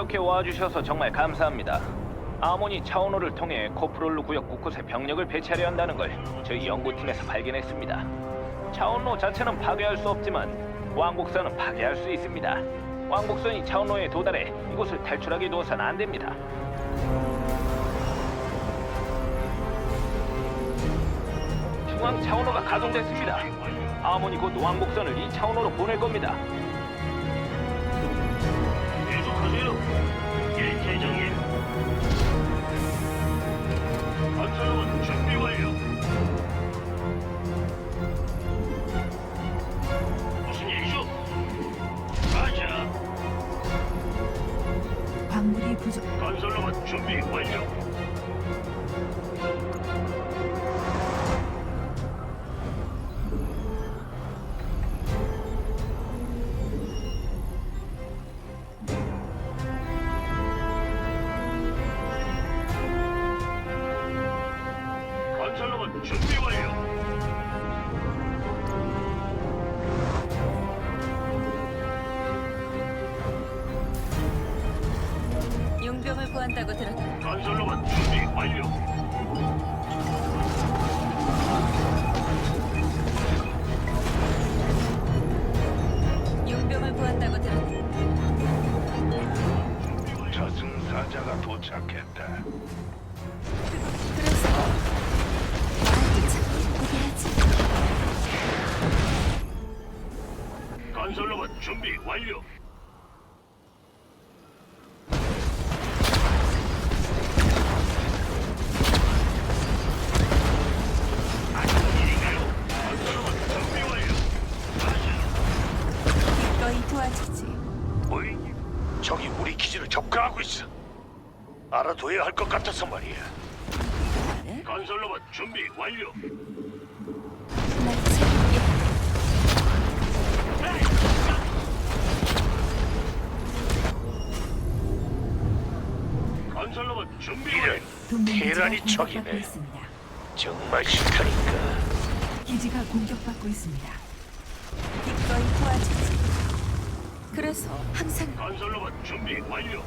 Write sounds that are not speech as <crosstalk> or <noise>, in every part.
이렇게 와주셔서 정말 감사합니다. 아모니 차원호를 통해 코프롤루 구역 곳곳에 병력을 배치하려 한다는 걸 저희 연구팀에서 발견했습니다. 차원로 자체는 파괴할 수 없지만 왕복선은 파괴할 수 있습니다. 왕복선이 차원로에 도달해 이곳을 탈출하게 두어서는 안 됩니다. 중앙 차원호가 가동됐습니다. 아모니 곧 왕복선을 이 차원호로 보낼 겁니다. 건설로봇 준비 완료. 도와주지. 적이 우리 기지를 접근하고 있어. 알아둬야 할 것 같아서 말이야. 건설로봇 준비 완료. 날 건설로봇 준비 완료. 동맹 기지가 테란이 공격받고 적이네. 있습니다. 정말 싫다니까. 기지가 공격받고 있습니다. 기꺼이 도와주지. 그래서 항상 건설로봇 준비 완료.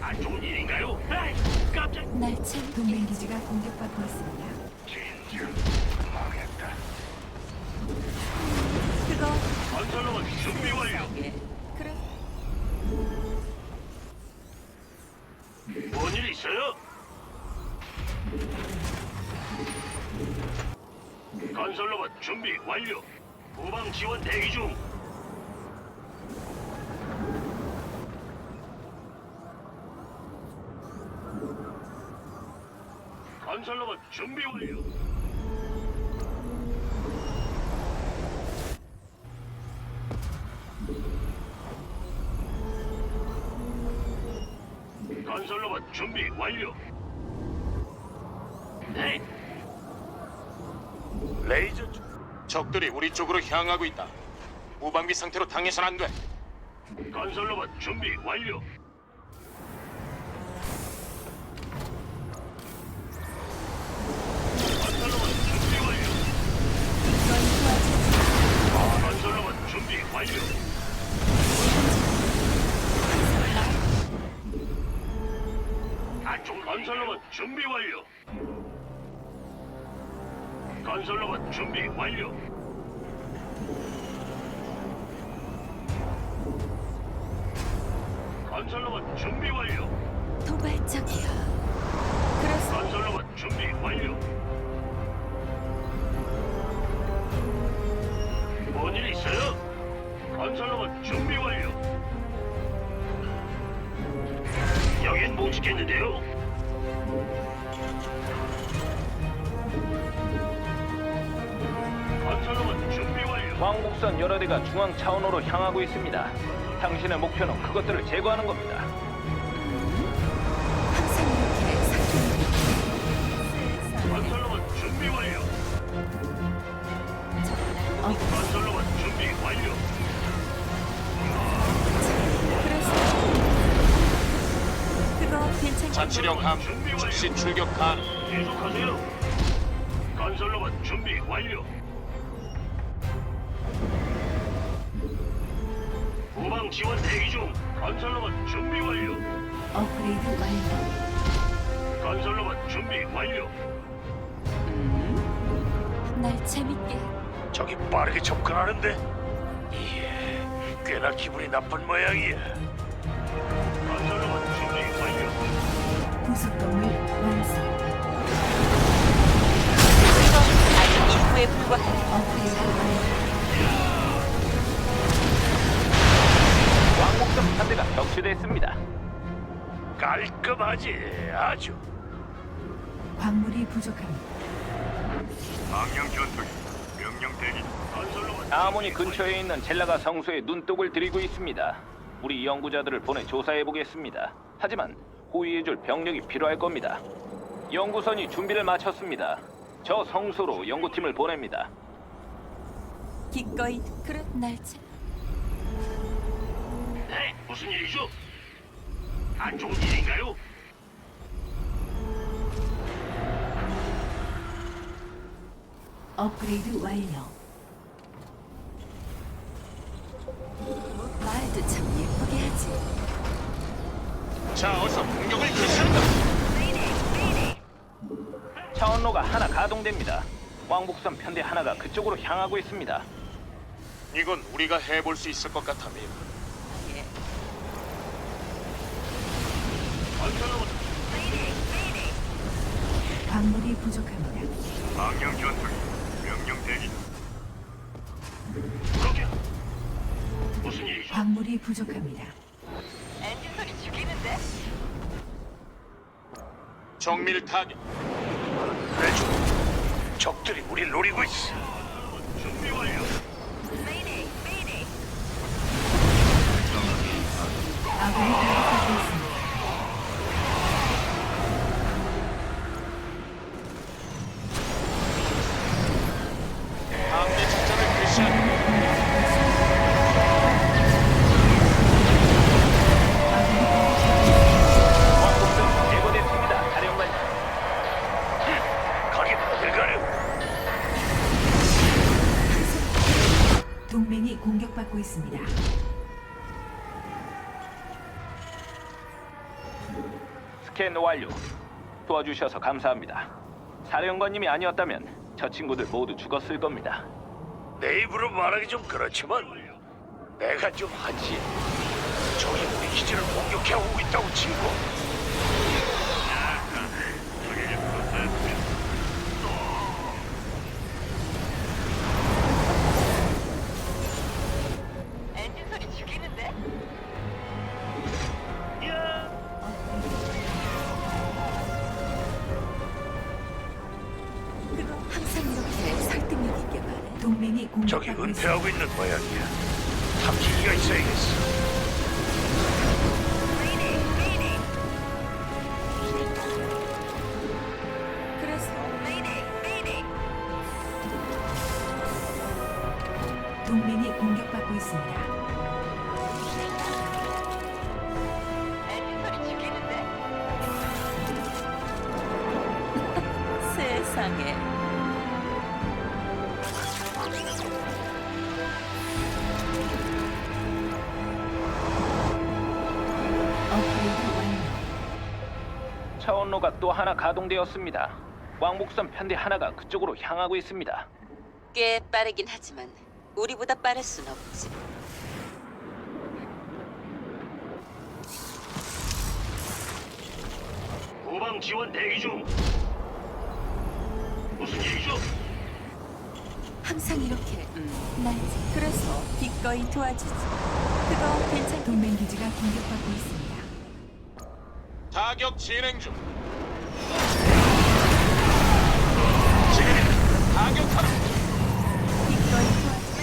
안 좋은 일인가요? 에이, 깜짝. 날 재밌게 동맹 기지가 공격받고 있습니다. 진짜 망했다. 그거 건설로봇 준비 완료. 예. 건설로봇 준비 완료. 후방 지원 대기 중. 건설로봇 준비 완료. 건설로봇 준비 완료. 네. 레이저 주- 적들이 우리 쪽으로 향하고 있다. 무방비 상태로 당해선 안 돼. 건설로봇 준비 완료. 건설로봇 준비 완료. 건설로봇 준비 준비 완료. 건설로봇 준비 완료. 건설로봇 준비 완료. 도발적이야. 그래서 건설로봇 준비 완료. 뭔일 있어요? 건설로봇 준비 완료. 여긴 못 지켰는데요. 왕복선 여러 대가 중앙 차원호로 향하고 있습니다. 당신의 목표는 그것들을 제거하는 겁니다. 항상 이렇게 사투리. 건설로봇 준비 완료. 어, 건설로봇 준비 완료. 그래서 그거 괜찮. 자치령 함 즉시 출격 가능. 계속하세요. 건설로봇 준비 완료. 후방 지원 대기 중. 건설로봇 준비 완료. 업그레이드 완료. 건설로봇 준비 완료. 날 재밌게. 저기 빠르게 접근하는데? 이게 꽤나 기분이 나쁜 모양이야. 깔끔하지 아주. 광물이 부족합니다. 망령 전투기 명령 대기. 건설로봇 아모니 근처에 있는 젤라가 성소에 눈독을 들이고 있습니다. 우리 연구자들을 보내 조사해 보겠습니다. 하지만 호위해줄 병력이 필요할 겁니다. 연구선이 준비를 마쳤습니다. 저 성소로 연구팀을 보냅니다. 기꺼이 그래 날 재. 네, 무슨 일이죠? 안 좋은 일인가요? 업그레이드 완료. 말도 참 예쁘게 하지. 자, 어서 공격을 개시한다. 차원로가 하나 가동됩니다. 왕복선 편대 하나가 그쪽으로 향하고 있습니다. 이건 우리가 해볼 수 있을 것 같아, 미. 예. 건설로봇 광물이 부족합니다. 망령 전투기 명령 대기. 무슨 일이죠? 광물이 부족합니다. 정밀 타격. 내주. 적들이 우리 노리고 있어. 준비 완료. 아군이 공격받고 있습니 동맹이 공격받고 있습니다. 스캔 완료. 도와주셔서 감사합니다. 사령관님이 아니었다면 저 친구들 모두 죽었을 겁니다. 내 입으로 말하기 좀 그렇지만 내가 좀 하지. 저기 우리 기지를 공격해 오고 있다고 친구. 동맹이 저기 공격받고 있습니다. 은폐하고 있는 모양이야. 탐지기가 있어야겠어. 그래서 동맹이 공격받고 있습니다. <laughs> 세상에. 차원로가 또 하나 가동되었습니다. 왕복선 편대 하나가 그쪽으로 향하고 있습니다. 꽤 빠르긴 하지만 우리보다 빠를 순 없지. 후방 지원 대기 중. 무슨 일이죠? 항상 이렇게 음, 날 재. 그래서 기꺼이 도와주지. 그거 괜찮. 동맹 기지가 공격받고 있습니다. 타격 진행 중. 지금 타격하라. 기꺼이 도와주지.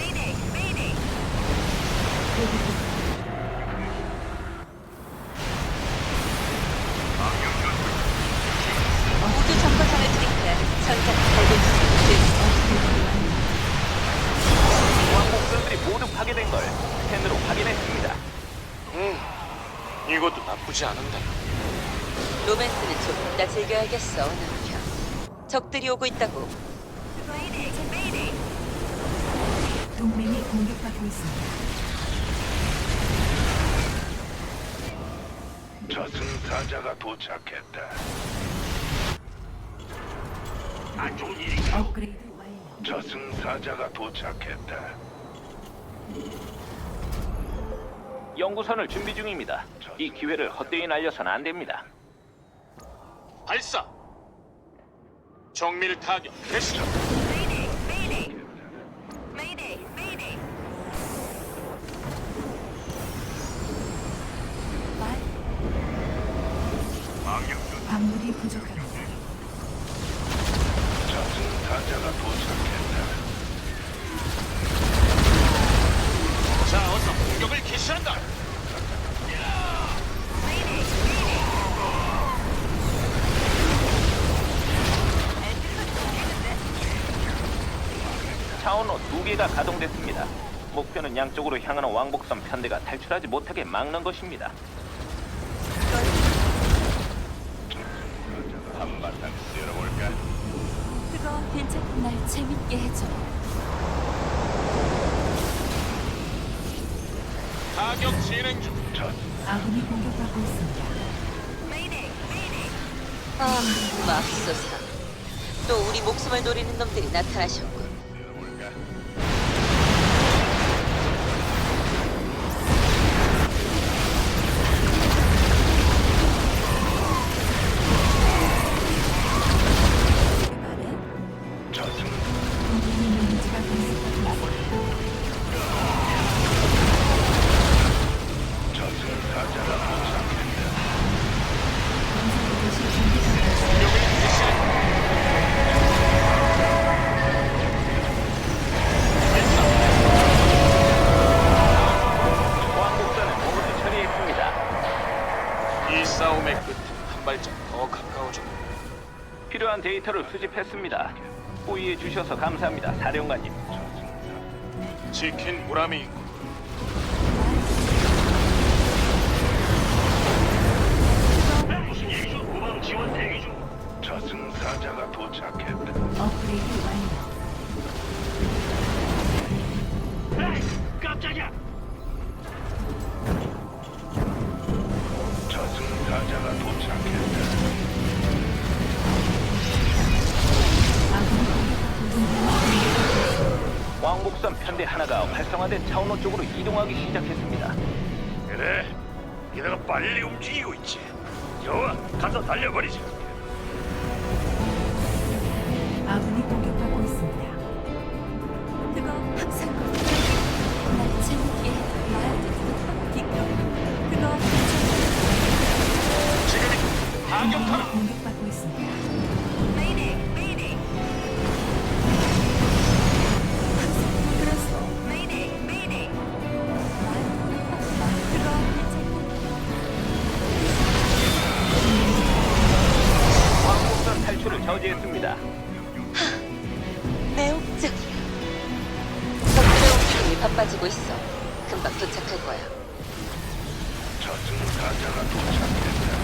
모두 점검 전해드릴게. 전장 발견 왕복선들이 모두 파괴된 걸 스캔으로 확인했습니다. 음, 이것도 나쁘지 않은데. 로맨스는 좀 이따 즐겨야겠어, 남편. 적들이 오고 있다고. 동맹이 공격받고 있습니다. 저승사자가 도착했다. 안 좋은 일인가? 업그레이드 완료. 저승사자가 도착했다. 연구선을 준비 중입니다. 이 기회를 헛되이 날려선 안 됩니다. 발사. 정밀 타격 개시. 말 광물이 부족합니다. 저승사자가 도착했다. 자, 어서 공격을 개시한다. 개가 가동됐습니다. 목표는 양쪽으로 향하는 왕복선 편대가 탈출하지 못하게 막는 것입니다. 한바탕 쓸어볼까? 그거 괜찮 날 재밌게 해줘. 타격 진행 중. 아군이 공격받고 있습니다. 아, 맙소사. 또 우리 목숨을 노리는 놈들이 나타나셨군. 감사합니다, 사령관님. 지킨 보람이 있고 저승사자가 도착했다. 업그레이드 완료. 활성화된 차원호 쪽으로 이동하기 시작했습니다. 그래, 이래가 빨리 움직이고 있지. 좋아, 가서 달려버리자. 아군이 공격 바빠지고 있어. 금방 도착할 거야. 저승사자가 도착했다.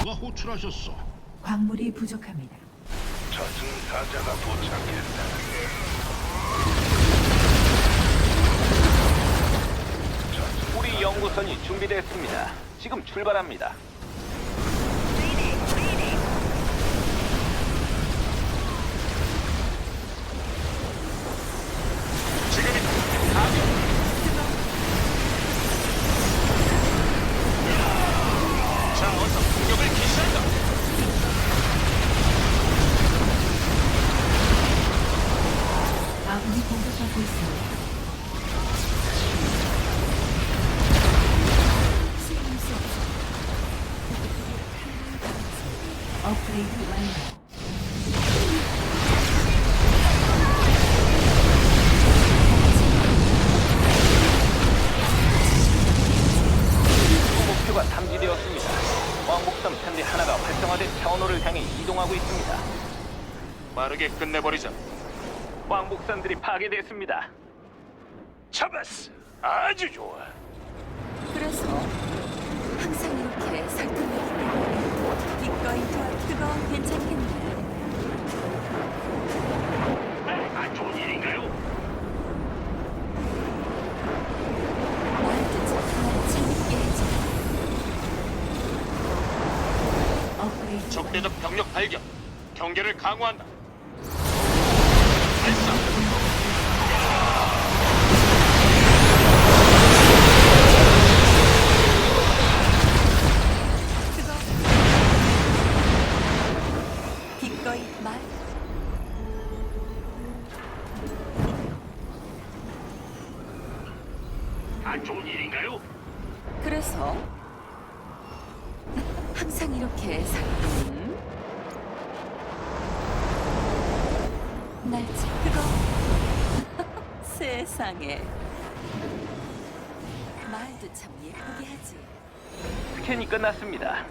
누가 호출하셨어? 광물이 부족합니다. 저승사자가 도착했다. 우리 연구선이 준비됐습니다. 지금 출발합니다. 왕복선 편대 하나가 활성화된 차원호를 향해 이동하고 있습니다. 빠르게 끝내버리자. 왕복선들이 파괴됐습니다. 잡았어. 아주 좋아. 그래서 항상 이렇게 설득력 기꺼이 도와 그거 괜찮겠네. 안 좋은 일인가요? 말 듣자 날 재밌게 해줘. 적대적 병력 발견. 경계를 강화한다. 음? 날지 그거 <laughs> 세상에 말도 참 예쁘게 하지. 스캔이 끝났습니다.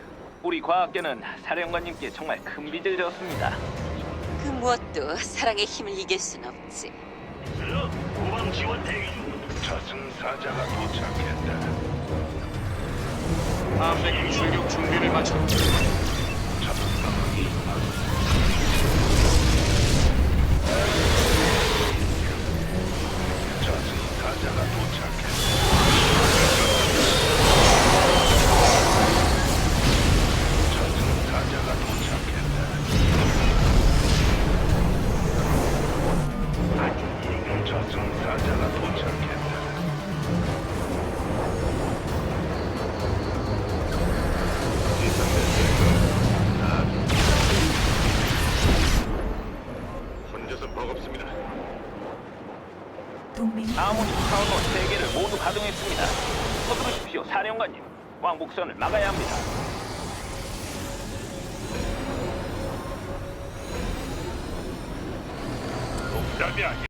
우리 과학계는 사령관님께 정말 큰 빚을 졌습니다. 그 무엇도 사랑의 힘을 이길 순 없지. 후방 지원 대기 중. 저승사자가 도착했다. 함대 출격 준비를 마쳤다. 동맹이 아모니 차원로 세 개를 모두 가동했습니다. 서두르십시오, 사령관님. 왕복선을 막아야 합니다. 농담이 아니야.